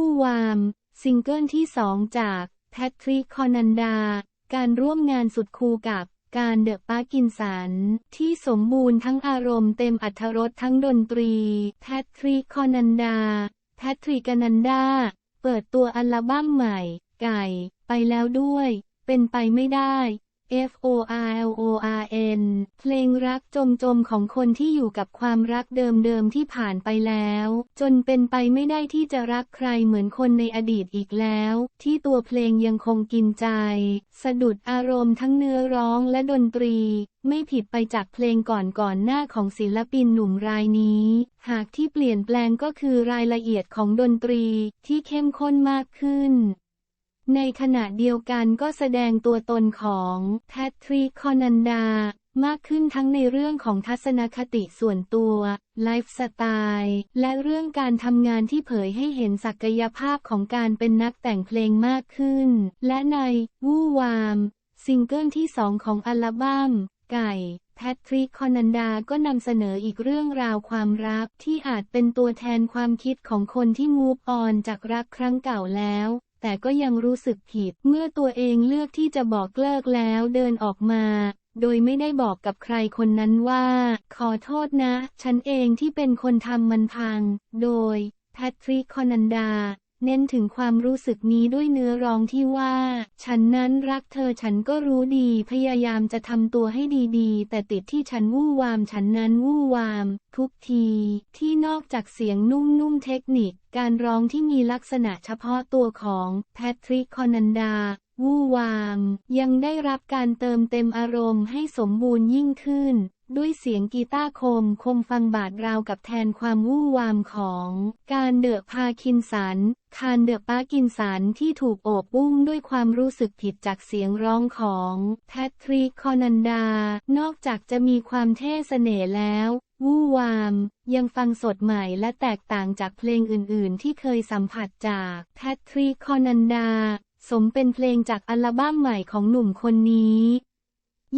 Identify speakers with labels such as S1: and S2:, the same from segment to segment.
S1: วู่วาม ซิงเกิลที่สองจากแพทริกคอนันดา การร่วมงานสุดคูกับการเดอะปาร์กินสัน ที่สมบูรณ์ทั้งอารมณ์เต็มอัธรสทั้งดนตรี แพทริกคอนันดา แพทริกอนันดา เปิดตัวอัลบั้มใหม่ ไก่ ไปแล้วด้วย เป็นไปไม่ได้ F O R L O R N เพลงรักจมจมของคนที่อยู่กับความรักเดิมๆที่ผ่านไปแล้ว จนเป็นไปไม่ได้ที่จะรักใครเหมือนคนในอดีตอีกแล้ว ที่ตัวเพลงยังคงกินใจ สะดุดอารมณ์ทั้งเนื้อร้องและดนตรี ไม่ผิดไปจากเพลงก่อนๆหน้าของศิลปินหนุ่มรายนี้ หากที่เปลี่ยนแปลงก็คือรายละเอียดของดนตรีที่เข้มข้นมากขึ้น ในขณะเดียวกันก็แสดงตัวตนของแพทริกคอนันดามากขึ้นทั้งในเรื่องของทัศนคติส่วนตัวไลฟ์สไตล์และเรื่องการทำงานที่เผยให้เห็นศักยภาพของการเป็นนักแต่งเพลงมากขึ้น และในวู่วาม ซิงเกิลที่สองของอัลบั้มไก่แพทริกคอนันดาก็นำเสนออีกเรื่องราวความรักที่อาจเป็นตัวแทนความคิดของคนที่มูฟออนจากรักครั้งเก่าแล้ว แต่ก็ยังรู้สึกผิด เมื่อตัวเองเลือกที่จะบอกเลิกแล้วเดินออกมา โดยไม่ได้บอกกับใครคนนั้นว่า ขอโทษนะ ฉันเองที่เป็นคนทำมันพัง โดย แพทริกคอนันดา เน้นถึงความรู้สึกนี้ด้วยเนื้อร้องที่ว่า ฉันนั้นรักเธอฉันก็รู้ดี พยายามจะทำตัวให้ดีๆ แต่ติดที่ฉันวู่วาม ฉันนั้นวู่วาม ทุกที ที่นอกจากเสียงนุ่มๆเทคนิค การร้องที่มีลักษณะเฉพาะตัวของแพทริกคอนันดา วู่วาม ยังได้รับการเติมเต็มอารมณ์ให้สมบูรณ์ยิ่งขึ้น ด้วยเสียงกีตาร์คมคมฟังบาดราวกับแทนความวู่วามของการเดอะพาคินสัน คานเดอะปากินสันที่ถูกโอบอุ้มด้วยความรู้สึกผิดจากเสียงร้องของแพทริกคอนันดา นอกจากจะมีความเท่เสน่ห์แล้ววู่วาม ยังฟังสดใหม่และแตกต่างจากเพลงอื่น ๆ ที่เคยสัมผัสจากแพทริกคอนันดา สมเป็นเพลงจากอัลบั้มใหม่ของหนุ่มคนนี้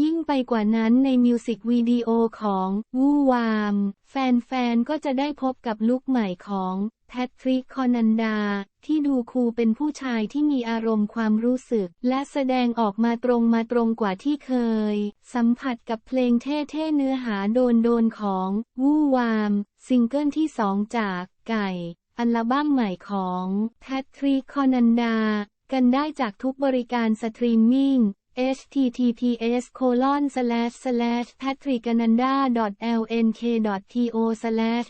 S1: ยิ่งไปกว่านั้นในมิวสิกวิดีโอของวูวาม แฟนๆ ก็จะได้พบกับลุคใหม่ของแพทริกคอนันดา ที่ดูคูลเป็นผู้ชายที่มีอารมณ์ความรู้สึก และแสดงออกมาตรงมาตรงกว่าที่เคย สัมผัสกับเพลงเท่ๆเนื้อหาโดนโดนของวูวาม ซิงเกิลที่สองจากไก่อัลบั้มใหม่ของแพทริกคอนันดา กันได้จากทุกบริการสตรีมมิ่ง https colon slash slash patricananda lnk to slash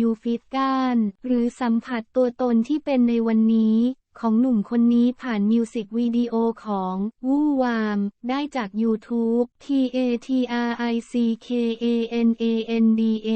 S1: w f i t กันหรือสัมผัสตัวตนที่เป็นในวันนี้ ของหนุ่มคนนี้ผ่านมิวสิกวิดีโอของ วู่วาม ได้จาก YouTube t a t r i c k a n a n d a